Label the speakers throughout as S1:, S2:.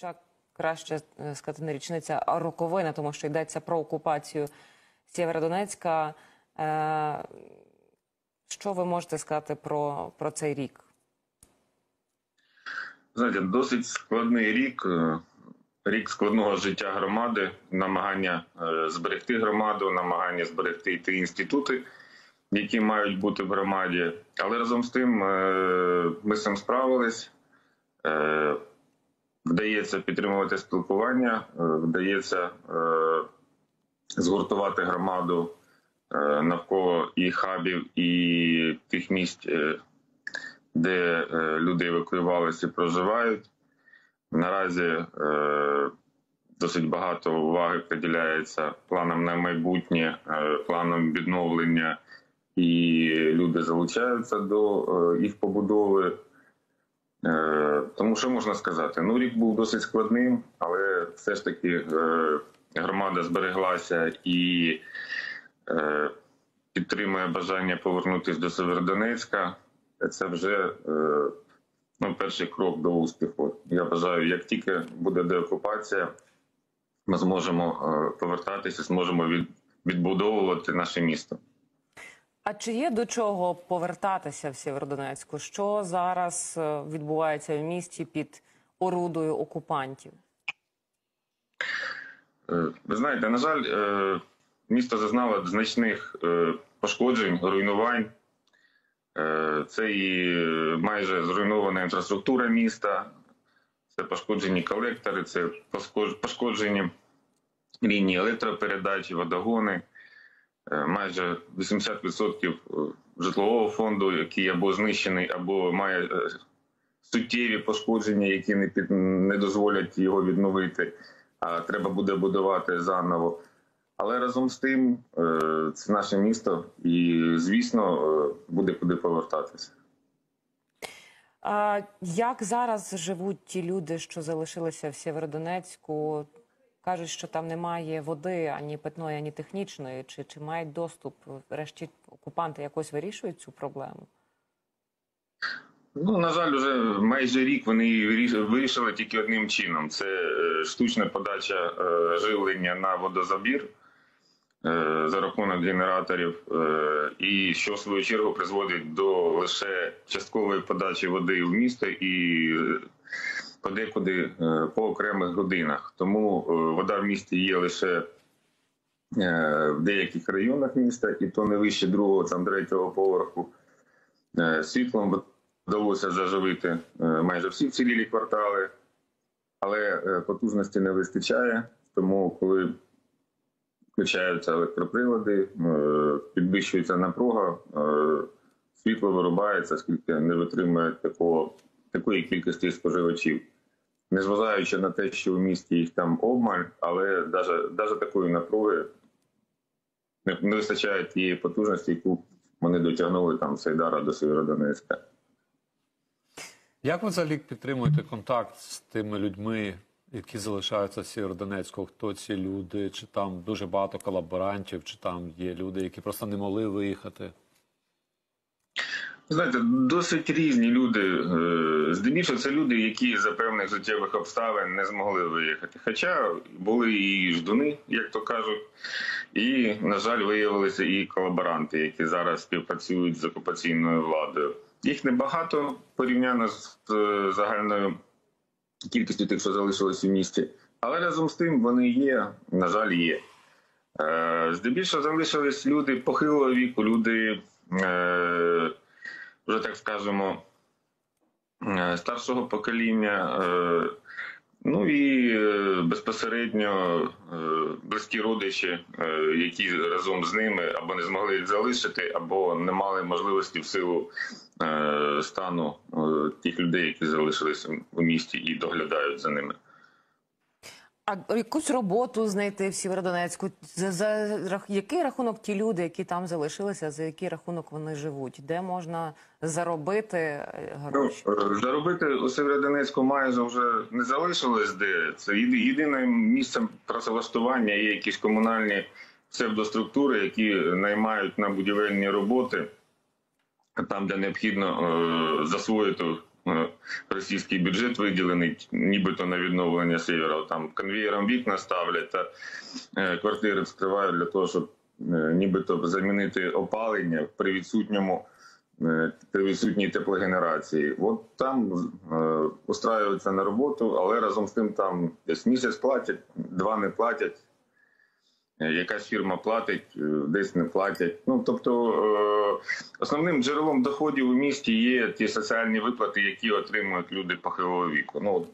S1: Хоча краще е, сказати не річниця, а роковина, тому що йдеться про окупацію Сєвєродонецька. Е, Що ви можете сказати про, про цей рік?
S2: Знаєте, досить складний рік, е, рік складного життя громади, намагання зберегти громаду, намагання зберегти ті інститути, які мають бути в громаді. Але разом з тим ми з цим справились. Вдається підтримувати спілкування, е, вдається е, згуртувати громаду е, навколо і хабів, і тих місць, де люди евакуювалися і проживають. Наразі досить багато уваги приділяється планам на майбутнє, планам відновлення, і люди залучаються до їх побудови. Е, Тому що можна сказати? Ну, рік був досить складним, але все ж таки е, громада збереглася і е, підтримує бажання повернутися до Северодонецька. Це вже ну, перший крок до успіху. Я вважаю, як тільки буде деокупація, ми зможемо повертатися, зможемо відбудовувати наше місто.
S1: А чи є до чого повертатися в Сєвєродонецьку? Що зараз е, відбувається в місті під орудою окупантів?
S2: Е, Ви знаєте, на жаль, е, місто зазнало значних пошкоджень, руйнувань. Це і майже зруйнована інфраструктура міста, це пошкоджені колектори, це пошкоджені лінії електропередачі, водогони. Е, Майже 80% житлового фонду, який або знищений, або має е, суттєві пошкодження, які не під не дозволять його відновити. А треба буде будувати заново. Але разом з тим, е, це наше місто, і звісно, е, буде куди повертатися.
S1: Як зараз живуть ті люди, що залишилися в Сєвєродонецьку? Кажуть, що там немає води ані питної, ані технічної. Чи, чи мають доступ? Врешті окупанти якось вирішують цю проблему?
S2: Ну, на жаль, вже майже рік вони виріш- вирішили тільки одним чином: це е, штучна подача е, живлення на водозабір е, за рахунок генераторів, і що в свою чергу призводить до лише часткової подачі води в місто і подекуди е, по окремих годинах. Тому е, вода в місті є лише е, в деяких районах міста, і то не вище другого, там третього поверху. Світлом вдалося заживити майже всі вцілілі квартали, але потужності не вистачає. Тому, коли включаються електроприлади, підвищується напруга, світло вирубається, оскільки не витримує такого, такої кількості споживачів. Незважаючи на те, що у місті їх там обмаль, але навіть такої напруги не, вистачає тієї потужності, яку вони дотягнули там Сайдара до Сєвєродонецька.
S3: Як ви взагалі підтримуєте контакт з тими людьми, які залишаються в Сєвєродонецьку? Хто ці люди? Чи там дуже багато колаборантів, чи там є люди, які просто не могли виїхати?
S2: Знаєте, досить різні люди. Е, Здебільшого це люди, які за певних життєвих обставин не змогли виїхати. Хоча були і ждуни, як то кажуть, і, на жаль, виявилися і колаборанти, які зараз співпрацюють з окупаційною владою. Їх небагато порівняно з е, загальною кількістю тих, що залишилось у місті. Але разом з тим вони є, на жаль, є. Е, Здебільшого залишились люди похилого віку, люди, вже так скажемо, е, старшого покоління. е, Ну і е, безпосередньо близькі родичі, які разом з ними або не змогли залишити, або не мали можливості в силу стану тих людей, які залишилися у місті і доглядають за ними.
S1: А якусь роботу знайти в Сєвєродонецьку? За, за який рахунок ті люди, які там залишилися, за який рахунок вони живуть? Де можна заробити е,
S2: Ну, е, заробити у Северодонецьку майже вже не залишилось де. Це єди- єдине місце працевлаштування, є якісь комунальні псевдоструктури, які наймають на будівельні роботи, там, де необхідно е, засвоїти російський бюджет виділений, нібито на відновлення севера. Там конвієром вікна ставлять та е, квартири вскривають для того, щоб е, нібито замінити опалення при відсутньому е, при відсутній теплогенерації. От там е, устраюються на роботу, але разом з тим там десь місяць платять, два не платять. Е, Якась фірма платить, е, десь не платять. Ну тобто е, основним джерелом доходів у місті є ті соціальні виплати, які отримують люди похилого віку. Ну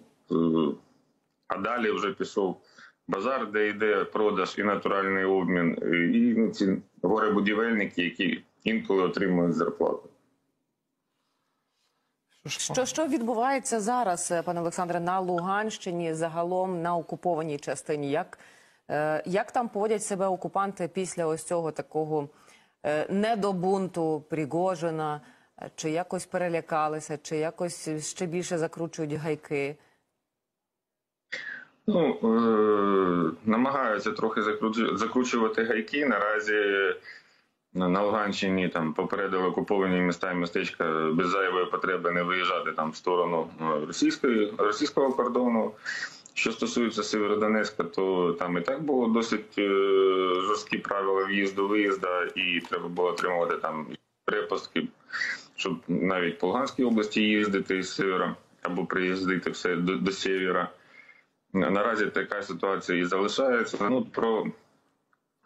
S2: а далі вже пішов базар, де йде продаж і натуральний обмін, і ну, ці горе-будівельники, які інколи отримують зарплату.
S1: Що, що відбувається зараз, пане Олександре, на Луганщині, загалом на окупованій частині? Як, як там поводять себе окупанти після ось цього такого е, недобунту Пригожина? Е, Чи якось перелякалися, чи якось ще більше закручують гайки?
S2: Ну, е- намагаються трохи закручу- закручувати гайки. Наразі на Луганщині там попередили окуповані міста і містечка без зайвої потреби не виїжджати там в сторону е, російської російського кордону. Що стосується Северодонецька, то там і так було досить е, жорсткі правила в'їзду виїзду і треба було отримувати там припустки, щоб навіть по Луганській області їздити з севера або приїздити все до, до севера. Наразі така ситуація і залишається. Ну про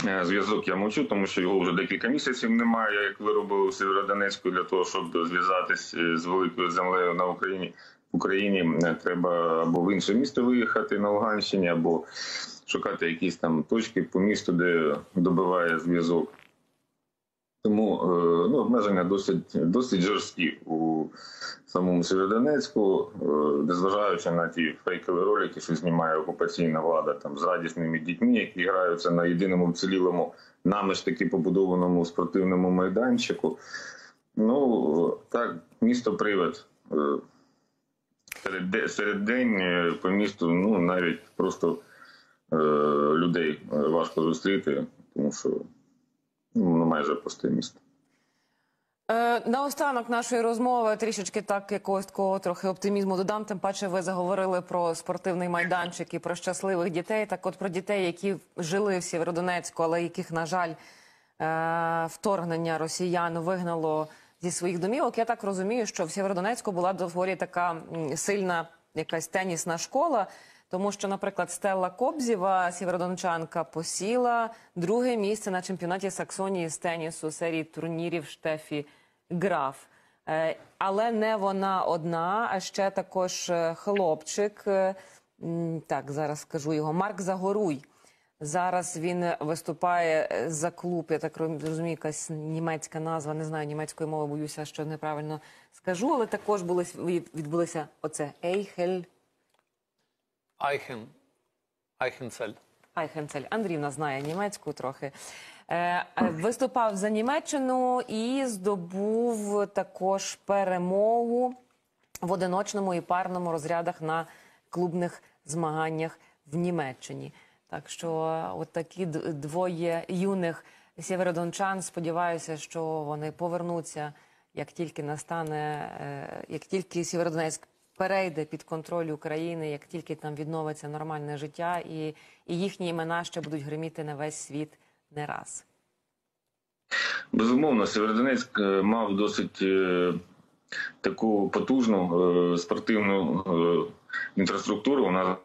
S2: е, зв'язок я мовчу, тому що його вже декілька місяців немає, як виробили у Сєвєродонецьку для того, щоб зв'язатися з великою землею на Україні. В Україні е, треба або в інше місто виїхати на Луганщині, або шукати якісь там точки по місту, де добиває зв'язок. Тому е, ну, обмеження досить, досить жорсткі у самому Сєвєродонецьку, е, незважаючи на ті фейкові ролики, що знімає окупаційна влада там з радісними дітьми, які граються на єдиному вцілілому нами ж таки побудованому спортивному майданчику. Ну так, місто привид. Серед, серед день е, по місту ну навіть просто е, людей е, важко зустріти, тому що ну, воно майже пусте місто.
S1: Е, наостанок нашої розмови трішечки так якогось такого трохи оптимізму додам. Тим паче, ви заговорили про спортивний майданчик і про щасливих дітей. Так, от про дітей, які жили в Сєвєродонецьку, але яких, на жаль, вторгнення росіян вигнало зі своїх домівок. Я так розумію, що в Сєвєродонецьку була доволі така сильна якась тенісна школа. Тому що, наприклад, Стелла Кобзєва, сєвєродончанка, посіла друге місце на чемпіонаті Саксонії з тенісу серії турнірів Штефі Граф. Е, Але не вона одна, а ще також е, хлопчик. е, Так, зараз скажу його. Марк Загоруй. Зараз він виступає е, за клуб. Я так розумію, якась німецька назва. Не знаю німецької мови, боюся, що неправильно скажу. Але також були відбулися оце Ейхель.
S3: Айхен. Айхенцель.
S1: Айхенцель. Андрівна знає німецьку трохи. Е, е, виступав за Німеччину і здобув також перемогу в одиночному і парному розрядах на клубних змаганнях в Німеччині. Так що от такі двоє юних сєвєродончан. Сподіваюся, що вони повернуться, як тільки настане, е, як тільки Сєвєродонецьк перейде під контроль України, як тільки там відновиться нормальне життя, і, і їхні імена ще будуть гриміти на весь світ не раз.
S2: Безумовно, Сєвєродонецьк е, мав досить е, таку потужну спортивну е, інфраструктуру. Нас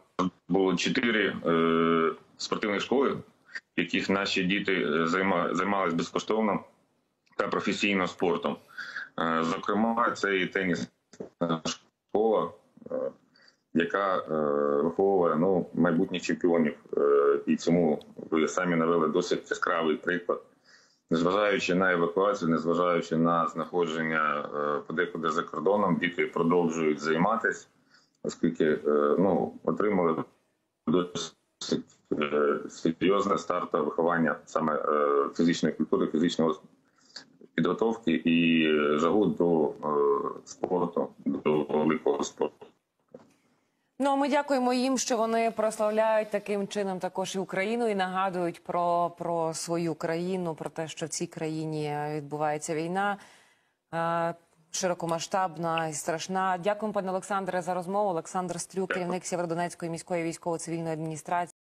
S2: було чотири е, спортивні школи, в яких наші діти е, займа- займалися безкоштовно та професійно спортом. Е, Зокрема, це і тенісна школа, е, яка е, виховує ну, майбутніх чемпіонів. Е, І цьому ви самі навели досить яскравий приклад. Незважаючи на евакуацію, незважаючи на знаходження е, подекуди за кордоном, діти продовжують займатися, оскільки е, ну, отримали досить е, серйозне стартове виховання саме е, фізичної культури, фізичного підготовки і жагу до спорту, до великого спорту.
S1: Ну а ми дякуємо їм, що вони прославляють таким чином також і Україну і нагадують про, про свою країну, про те, що в цій країні відбувається війна. Широкомасштабна і страшна. Дякую, пане Олександре, за розмову. Олександр Стрюк, керівник Сєвєродонецької міської військово-цивільної адміністрації.